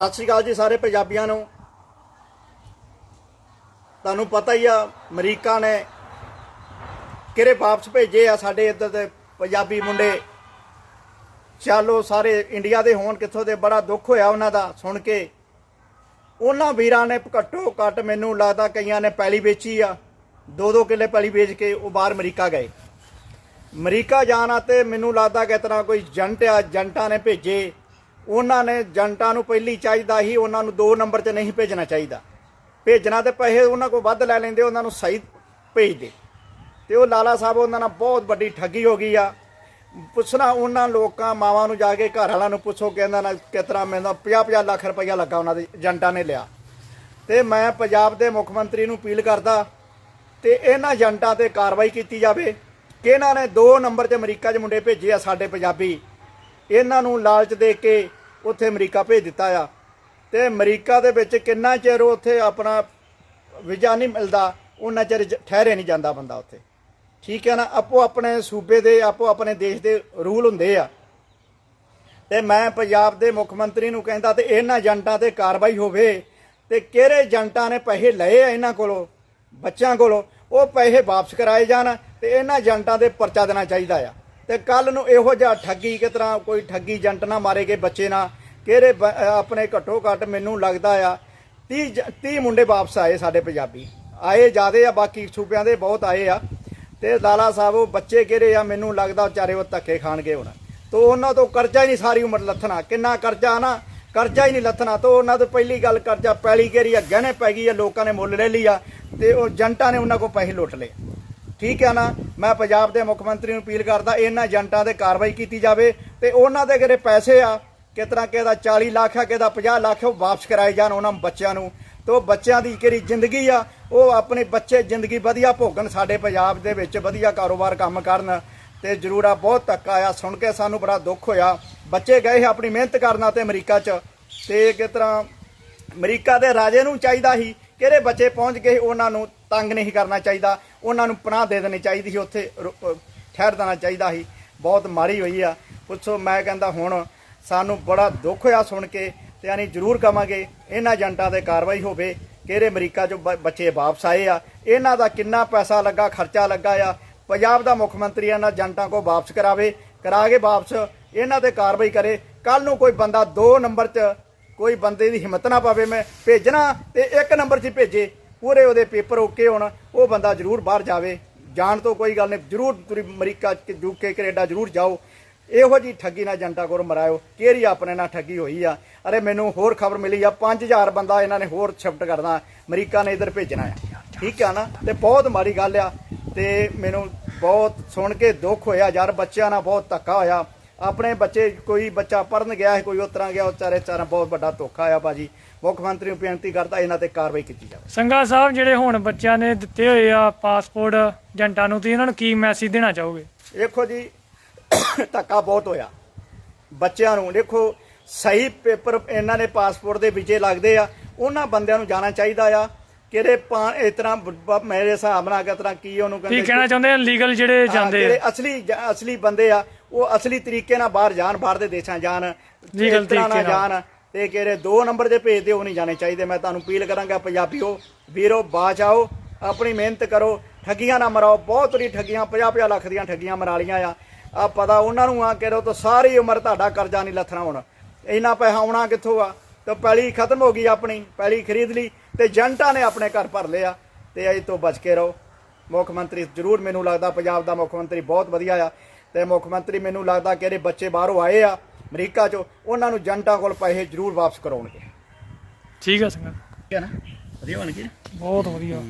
ਸਤਿ ਸ਼੍ਰੀ ਅਕਾਲ ਜੀ ਸਾਰੇ ਪੰਜਾਬੀਆਂ ਨੂੰ। ਤੁਹਾਨੂੰ ਪਤਾ ਹੀ ਆ, ਅਮਰੀਕਾ ਨੇ ਕਿਹੜੇ ਵਾਪਸ ਭੇਜੇ ਆ ਸਾਡੇ ਇੱਧਰ ਦੇ ਪੰਜਾਬੀ ਮੁੰਡੇ। ਚਾਲੋ ਸਾਰੇ ਇੰਡੀਆ ਦੇ ਹੋਣ ਕਿੱਥੋਂ ਦੇ, ਬੜਾ ਦੁੱਖ ਹੋਇਆ ਉਹਨਾਂ ਦਾ ਸੁਣ ਕੇ। ਉਹਨਾਂ ਵੀਰਾਂ ਨੇ ਘੱਟੋ ਘੱਟ ਮੈਨੂੰ ਲੱਗਦਾ ਕਈਆਂ ਨੇ ਪੈਲੀ ਵੇਚੀ ਆ ਦੋ ਦੋ ਕਿੱਲੇ ਪੈਲੀ ਵੇਚ ਕੇ ਉਹ ਬਾਹਰ ਅਮਰੀਕਾ ਗਏ। ਅਮਰੀਕਾ ਜਾਣਾ ਤੇ ਮੈਨੂੰ ਲੱਗਦਾ ਕਿ ਤਰ੍ਹਾਂ ਕੋਈ ਜੰਟ ਆ ਜੰਟਾਂ ਨੇ ਭੇਜੇ। ਉਹਨਾਂ ਨੇ ਏਜੰਟਾਂ ਨੂੰ ਪਹਿਲੀ ਚਾਹੀਦਾ ਹੀ ਉਹਨਾਂ ਨੂੰ ਦੋ ਨੰਬਰ 'ਚ ਨਹੀਂ ਭੇਜਣਾ ਚਾਹੀਦਾ। ਭੇਜਣਾ ਤੇ ਪੈਸੇ ਉਹਨਾਂ ਕੋਲ ਵੱਧ ਲੈ ਲੈਂਦੇ, ਉਹਨਾਂ ਨੂੰ ਸਹੀ ਭੇਜਦੇ ਤੇ ਉਹ ਲਾਲਾ ਸਾਹਿਬ ਉਹਨਾਂ ਨਾਲ ਬਹੁਤ ਵੱਡੀ ਠੱਗੀ ਹੋ ਗਈ ਆ। ਪੁੱਛਣਾ ਉਹਨਾਂ ਲੋਕਾਂ, ਮਾਵਾਂ ਨੂੰ ਜਾ ਕੇ, ਘਰ ਵਾਲਿਆਂ ਨੂੰ ਪੁੱਛੋ ਕਿ ਇਹਨਾਂ ਨਾਲ ਕਿਸ ਤਰ੍ਹਾਂ ਮੈਨੂੰ 50 50 ਲੱਖ ਰੁਪਈਆ ਲੱਗਾ ਉਹਨਾਂ ਦੇ ਏਜੰਟਾਂ ਨੇ ਲਿਆ। ਤੇ ਮੈਂ ਪੰਜਾਬ ਦੇ ਮੁੱਖ ਮੰਤਰੀ ਨੂੰ ਅਪੀਲ ਕਰਦਾ ਤੇ ਇਹਨਾਂ ਏਜੰਟਾਂ ਤੇ ਕਾਰਵਾਈ ਕੀਤੀ ਜਾਵੇ ਕਿ ਇਹਨਾਂ ਨੇ ਦੋ ਨੰਬਰ 'ਚ ਅਮਰੀਕਾ 'ਚ ਮੁੰਡੇ ਭੇਜੇ ਆ ਸਾਡੇ ਪੰਜਾਬੀ। ਇਹਨਾਂ ਨੂੰ ਲਾਲਚ ਦੇ ਕੇ ਉੱਥੇ ਅਮਰੀਕਾ ਭੇਜ ਦਿੱਤਾ ਆ। ਤੇ ਅਮਰੀਕਾ ਦੇ ਵਿੱਚ ਕਿੰਨਾ ਚਿਰ ਉੱਥੇ ਆਪਣਾ ਵੀਜ਼ਾ ਨਹੀਂ ਮਿਲਦਾ, ਉਹਨਾਂ ਚਿਰ ਜ- ਠਹਿਰੇ ਨਹੀਂ ਜਾਂਦਾ ਬੰਦਾ ਉੱਥੇ। ਠੀਕ ਹੈ ਨਾ? ਆਪੋ ਆਪਣੇ ਸੂਬੇ ਦੇ, ਆਪੋ ਆਪਣੇ ਦੇਸ਼ ਦੇ ਰੂਲ ਹੁੰਦੇ ਆ। ਤੇ ਮੈਂ ਪੰਜਾਬ ਦੇ ਮੁੱਖ ਮੰਤਰੀ ਨੂੰ ਕਹਿੰਦਾ ਤੇ ਇਹਨਾਂ ਏਜੰਟਾਂ ਤੇ ਕਾਰਵਾਈ ਹੋਵੇ ਤੇ ਕਿਹੜੇ ਏਜੰਟਾਂ ਨੇ ਪੈਸੇ ਲਏ ਆ ਇਹਨਾਂ ਕੋਲੋਂ, ਬੱਚਿਆਂ ਕੋਲੋਂ, ਉਹ ਪੈਸੇ ਵਾਪਸ ਕਰਾਏ ਜਾਣ ਤੇ ਇਹਨਾਂ ਏਜੰਟਾਂ ਦੇ ਪਰਚਾ ਦੇਣਾ ਚਾਹੀਦਾ ਆ। ਤੇ ਕੱਲ ਨੂੰ ਇਹੋ ਜਿਹਾ ਠੱਗੀ ਕਿਸ ਤਰ੍ਹਾਂ ਕੋਈ ਠੱਗੀ ਏਜੰਟ ਨਾ ਮਾਰੇਗੇ ਬੱਚੇ ਨਾ, ਕਿਹੜੇ ਬ- ਆਪਣੇ ਘੱਟੋ ਘੱਟ ਮੈਨੂੰ ਲੱਗਦਾ ਆ 30 30 ਮੁੰਡੇ ਵਾਪਸ ਆਏ ਸਾਡੇ ਪੰਜਾਬੀ। ਆਏ ਜਿਆਦੇ ਆ, ਬਾਕੀ ਸੂਬਿਆਂ ਦੇ ਬਹੁਤ ਆਏ ਆ। ਤੇ ਲਾਲਾ ਸਾਹਿਬ, ਉਹ ਬੱਚੇ ਕਿਹੜੇ ਆ, ਮੈਨੂੰ ਲੱਗਦਾ ਵਿਚਾਰੇ ਉਹ ਧੱਕੇ ਖਾਣਗੇ ਹੁਣ। ਤੋ ਉਹਨਾਂ ਤੋਂ ਕਰਜ਼ਾ ਹੀ ਨਹੀਂ ਸਾਰੀ ਉਮਰ ਲੱਥਣਾ। ਕਿੰਨਾ ਕਰਜ਼ਾ ਨਾ, ਕਰਜ਼ਾ ਹੀ ਨਹੀਂ ਲੱਥਣਾ। ਤੋ ਉਹਨਾਂ ਤੋਂ ਪਹਿਲੀ ਗੱਲ ਕਰਜ਼ਾ ਪੈਲੀ ਕੇਰੀ ਆ, ਗਹਿਣੇ ਪੈ ਗਈ ਆ, ਲੋਕਾਂ ਨੇ ਮੁੱਲ ਲੈ ਲਈ ਆ, ਤੇ ਉਹ ਜੰਟਾਂ ਨੇ ਉਹਨਾਂ ਕੋਲ ਪੈਸੇ ਲੁੱਟ ਲਏ। ਠੀਕ ਹੈ ਨਾ? ਮੈਂ ਪੰਜਾਬ ਦੇ ਮੁੱਖ ਮੰਤਰੀ ਨੂੰ ਅਪੀਲ ਕਰਦਾ, ਇਹਨਾਂ ਏਜੰਟਾਂ ਤੇ ਕਾਰਵਾਈ ਕੀਤੀ ਜਾਵੇ ਤੇ ਉਹਨਾਂ ਦੇ ਜਿਹੜੇ ਪੈਸੇ ਆ, ਕਿਸ ਤਰ੍ਹਾਂ ਕਿਹਦਾ 40 ਲੱਖ ਆ, ਕਿਹਦਾ 50 ਲੱਖ ਉਹ ਵਾਪਸ ਕਰਾਏ ਜਾਣ ਉਹਨਾਂ ਬੱਚਿਆਂ ਨੂੰ। ਤੇ ਉਹ ਬੱਚਿਆਂ ਦੀ ਕਿਹੜੀ ਜ਼ਿੰਦਗੀ ਆ, ਉਹ ਆਪਣੇ ਬੱਚੇ ਜ਼ਿੰਦਗੀ ਵਧੀਆ ਭੋਗਣ ਸਾਡੇ ਪੰਜਾਬ ਦੇ ਵਿੱਚ, ਵਧੀਆ ਕਾਰੋਬਾਰ ਕੰਮ ਕਰਨ। ਤੇ ਜ਼ਰੂਰ ਆ, ਬਹੁਤ ਧੱਕਾ ਆਇਆ ਸੁਣ ਕੇ ਸਾਨੂੰ ਬੜਾ ਦੁੱਖ ਹੋਇਆ। ਬੱਚੇ ਗਏ ਆਪਣੀ ਮਿਹਨਤ ਕਰਨਾ ਤੇ ਅਮਰੀਕਾ 'ਚ। ਤੇ ਕਿਸ ਤਰ੍ਹਾਂ ਅਮਰੀਕਾ ਦੇ ਰਾਜੇ ਨੂੰ ਚਾਹੀਦਾ ਸੀ, ਕਿਹੜੇ ਬੱਚੇ ਪਹੁੰਚ ਗਏ ਉਹਨਾਂ ਨੂੰ ਤੰਗ ਨਹੀਂ ਕਰਨਾ ਚਾਹੀਦਾ। ਉਹਨਾਂ ਨੂੰ ਪਨਾਹ ਦੇ ਦੇਣੀ ਚਾਹੀਦੀ ਸੀ, ਉੱਥੇ ਰੁ- ਅਹ ਠਹਿਰ ਦੇਣਾ ਚਾਹੀਦਾ ਸੀ। ਬਹੁਤ ਮਾੜੀ ਹੋਈ ਆ। ਪੁੱਛੋ, ਮੈਂ ਕਹਿੰਦਾ ਹੁਣ ਸਾਨੂੰ ਬੜਾ ਦੁੱਖ ਹੋਇਆ ਸੁਣ ਕੇ ਤੇ ਅਸੀਂ ਜ਼ਰੂਰ ਕਵਾਂਗੇ, ਇਹਨਾਂ ਏਜੰਟਾਂ ਤੇ ਕਾਰਵਾਈ ਹੋਵੇ, ਕਿਹੜੇ ਅਮਰੀਕਾ ਚੋਂ ਬ- ਬੱਚੇ ਵਾਪਸ ਆਏ ਆ। ਇਹਨਾਂ ਦਾ ਕਿੰਨਾ ਪੈਸਾ ਲੱਗਾ, ਖਰਚਾ ਲੱਗਾ ਆ। ਪੰਜਾਬ ਦਾ ਮੁੱਖ ਮੰਤਰੀ ਇਹਨਾਂ ਏਜੰਟਾਂ ਕੋ ਵਾਪਸ ਕਰਾਵੇ, ਕਰਾ ਕੇ ਵਾਪਸ ਇਹਨਾਂ ਤੇ ਕਾਰਵਾਈ ਕਰੇ। ਕੱਲ ਨੂੰ ਕੋਈ ਬੰਦਾ 2 ਨੰਬਰ 'ਚ ਕੋਈ ਬੰਦੇ ਦੀ ਹਿੰਮਤ ਨਾ ਪਾਵੇ, ਮੈਂ ਭੇਜਣਾ ਤੇ ਇੱਕ ਨੰਬਰ 'ਚ ਭੇਜੇ। ਪੂਰੇ ਉਹਦੇ ਪੇਪਰ ਓਕੇ ਹੋਣ, ਉਹ ਬੰਦਾ ਜ਼ਰੂਰ ਬਾਹਰ ਜਾਵੇ। ਜਾਣ ਤੋਂ ਕੋਈ ਗੱਲ ਨਹੀਂ, ਜ਼ਰੂਰ ਤੁਸੀਂ ਅਮਰੀਕਾ ਚ ਯੂਕੇ ਕੈਨੇਡਾ ਜ਼ਰੂਰ ਜਾਓ। ਇਹੋ ਜੀ ਠੱਗੀ ਨਾਲ ਏਜੰਟਾਂ ਕੋਲ ਮਰਾਇਓ, ਕਿਹੜੀ ਆਪਣੇ ਨਾਲ ਠੱਗੀ ਹੋਈ ਆ? ਅਰੇ ਮੈਨੂੰ ਹੋਰ ਖਬਰ ਮਿਲੀ ਆ 5000 ਬੰਦਾ ਇਹਨਾਂ ਨੇ ਹੋਰ ਸ਼ਿਫਟ ਕਰਨਾ, ਅਮਰੀਕਾ ਨੇ ਇਧਰ ਭੇਜਣਾ ਆ। ਠੀਕ ਆ ਨਾ? ਤੇ ਬਹੁਤ ਮਾੜੀ ਗੱਲ ਆ, ਤੇ ਮੈਨੂੰ ਬਹੁਤ ਸੁਣ ਕੇ ਦੁੱਖ ਹੋਇਆ ਯਾਰ, ਬੱਚਿਆਂ ਨਾਲ ਬਹੁਤ ਧੱਕਾ ਹੋਇਆ। ਆਪਣੇ ਬੱਚੇ ਕੋਈ ਬੱਚਾ ਪੜਨ ਗਿਆ ਹੈ ਕੋਈ ਉਸ ਤਰ੍ਹਾਂ ਗਿਆ ਉਹ ਚਾਰੇ ਚਾਰਾਂ ਬਹੁਤ ਵੱਡਾ ਧੋਖਾ ਆ ਬਾਜੀ ਮੁੱਖ ਮੰਤਰੀ ਨੂੰ ਬੇਨਤੀ ਕਰਦਾ ਇਹਨਾਂ ਤੇ ਕਾਰਵਾਈ ਕੀਤੀ ਜਾਵੇ। ਸੰਗਾ ਸਾਹਿਬ ਜਿਹੜੇ ਹੁਣ ਬੱਚਿਆਂ ਨੇ ਦਿੱਤੇ ਹੋਏ ਆ ਪਾਸਪੋਰਟ ਏਜੰਟਾਂ ਨੂੰ ਤੁਸੀਂ ਇਹਨਾਂ ਨੂੰ ਕੀ ਮੈਸੇਜ ਦੇਣਾ ਚਾਹੋਗੇ? ਦੇਖੋ ਜੀ ਧੱਕਾ ਬਹੁਤ ਹੋਇਆ। ਬੱਚਿਆਂ ਨੂੰ ਦੇਖੋ ਸਹੀ ਪੇਪਰ ਇਹਨਾਂ ਨੇ ਪਾਸਪੋਰਟ ਦੇ ਵਿਜੇ ਲੱਗਦੇ ਆ। ਉਹਨਾਂ ਬੰਦਿਆਂ ਨੂੰ ਜਾਣਾ ਚਾਹੀਦਾ ਆ। ਕਿਹੜੇ ਪਾ ਇਸ ਤਰ੍ਹਾਂ ਮੇਰੇ ਹਿਸਾਬ ਨਾਲ ਕਿਸ ਤਰ੍ਹਾਂ ਕੀ ਉਹਨੂੰ ਕੀ ਕਹਿਣਾ ਚਾਹੁੰਦੇ ਆ? ਲੀਗਲ ਜਿਹੜੇ ਜਾਂਦੇ ਜਿਹੜੇ ਆ ਅਸਲੀ ਜ- ਅਸਲੀ ਬੰਦੇ ਆ ਉਹ ਅਸਲੀ ਤਰੀਕੇ ਨਾਲ ਬਾਹਰ ਜਾਣ ਬਾਹਰ ਦੇ ਦੇਸ਼ਾਂ ਜਾਣ ਇਸ ਤਰ੍ਹਾਂ ਨਾਲ। ਜਾਣ ਤੇ ਕਿਹੜੇ ਦੋ ਨੰਬਰ ਦੇ ਭੇਜਦੇ ਉਹ ਨਹੀਂ ਜਾਣੇ ਚਾਹੀਦੇ। ਮੈਂ ਤੁਹਾਨੂੰ ਅਪੀਲ ਕਰਾਂਗਾ ਪੰਜਾਬੀਓ ਵੀਰੋ ਬਾਚ ਆਓ ਆਪਣੀ ਮਿਹਨਤ ਕਰੋ ਠੱਗੀਆਂ ਨਾ ਮਰਾਓ ਬਹੁਤ ਹੀ ਠੱਗੀਆਂ 50 50 ਲੱਖ ਦੀਆਂ ਠੱਗੀਆਂ ਮਰਾ ਲੀਆਂ ਆ। ਆ ਪਤਾ ਉਹਨਾਂ ਨੂੰ ਆ ਕਿ ਰੋ ਤਾਂ ਸਾਰੀ ਉਮਰ ਤੁਹਾਡਾ ਕਰਜ਼ਾ ਨਹੀਂ ਲੱਥਣਾ ਹੁਣ। ਇੰਨਾ ਪੈਸਾ ਆਉਣਾ ਕਿੱਥੋਂ ਆ? ਤੇ ਪੈਲੀ ਖਤਮ ਹੋ ਗਈ ਆਪਣੀ ਪੈਲੀ ਖਰੀਦ ਲਈ ਤੇ ਏਜੰਟਾਂ ਨੇ ਆਪਣੇ ਘਰ ਭਰ ਲਿਆ। ਤੇ ਅਜ ਤੋਂ ਬਚ ਕੇ ਰਹੋ। ਮੁੱਖ ਮੰਤਰੀ ਜ਼ਰੂਰ ਮੈਨੂੰ ਲੱਗਦਾ ਪੰਜਾਬ ਦਾ ਮੁੱਖ ਮੰਤਰੀ ਬਹੁਤ ਵਧੀਆ ਆ। ਤੇ ਮੁੱਖ ਮੰਤਰੀ ਮੈਨੂੰ ਲੱਗਦਾ ਕਿ ਇਹਦੇ ਬੱਚੇ ਬਾਹਰੋਂ ਆਏ ਆ ਅਮਰੀਕਾ ਚੋਂ ਉਹਨਾਂ ਨੂੰ ਏਜੰਟਾਂ ਕੋਲ ਪੈਸੇ ਜ਼ਰੂਰ ਵਾਪਸ ਕਰਾਉਣਗੇ। ਠੀਕ ਆ ਸੰਗਾ ਠੀਕ ਹੈ ਨਾ? ਵਧੀਆ ਬਣ ਗਈ ਬਹੁਤ ਵਧੀਆ।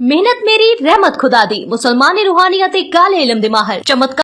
ਮਿਹਨਤ ਮੇਰੀ ਰਹਿਮਤ ਖੁਦਾ ਦੀ। ਮੁਸਲਮਾਨੀ ਰੂਹਾਨੀਅਤ ਤੇ ਕਾਲੇ ਇਲਮ ਦੇ ਮਾਹਰ। ਚਮਤਕਾਰ